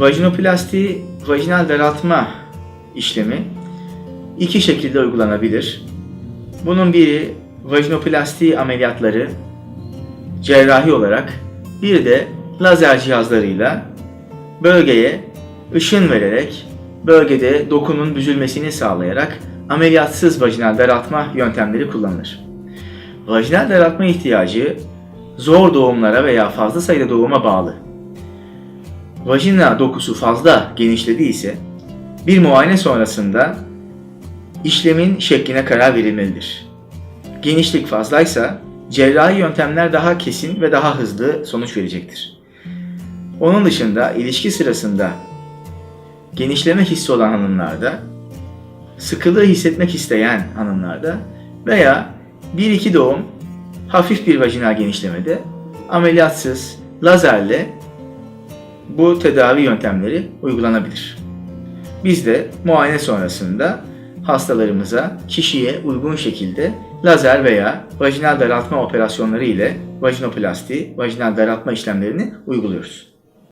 Vajinoplasti, vajinal daraltma işlemi iki şekilde uygulanabilir. Bunun biri vajinoplasti ameliyatları cerrahi olarak, bir de lazer cihazlarıyla bölgeye ışın vererek, bölgede dokunun büzülmesini sağlayarak ameliyatsız vajinal daraltma yöntemleri kullanılır. Vajinal daraltma ihtiyacı zor doğumlara veya fazla sayıda doğuma bağlı. Vajina dokusu fazla genişlediyse bir muayene sonrasında işlemin şekline karar verilmelidir. Genişlik fazlaysa cerrahi yöntemler daha kesin ve daha hızlı sonuç verecektir. Onun dışında ilişki sırasında genişleme hissi olan hanımlarda, sıkılığı hissetmek isteyen hanımlarda veya 1-2 doğum hafif bir vajinal genişlemede ameliyatsız lazerle bu tedavi yöntemleri uygulanabilir. Biz de muayene sonrasında hastalarımıza kişiye uygun şekilde lazer veya vajinal daraltma operasyonları ile vajinoplasti, vajinal daraltma işlemlerini uyguluyoruz.